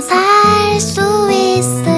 살 수 있어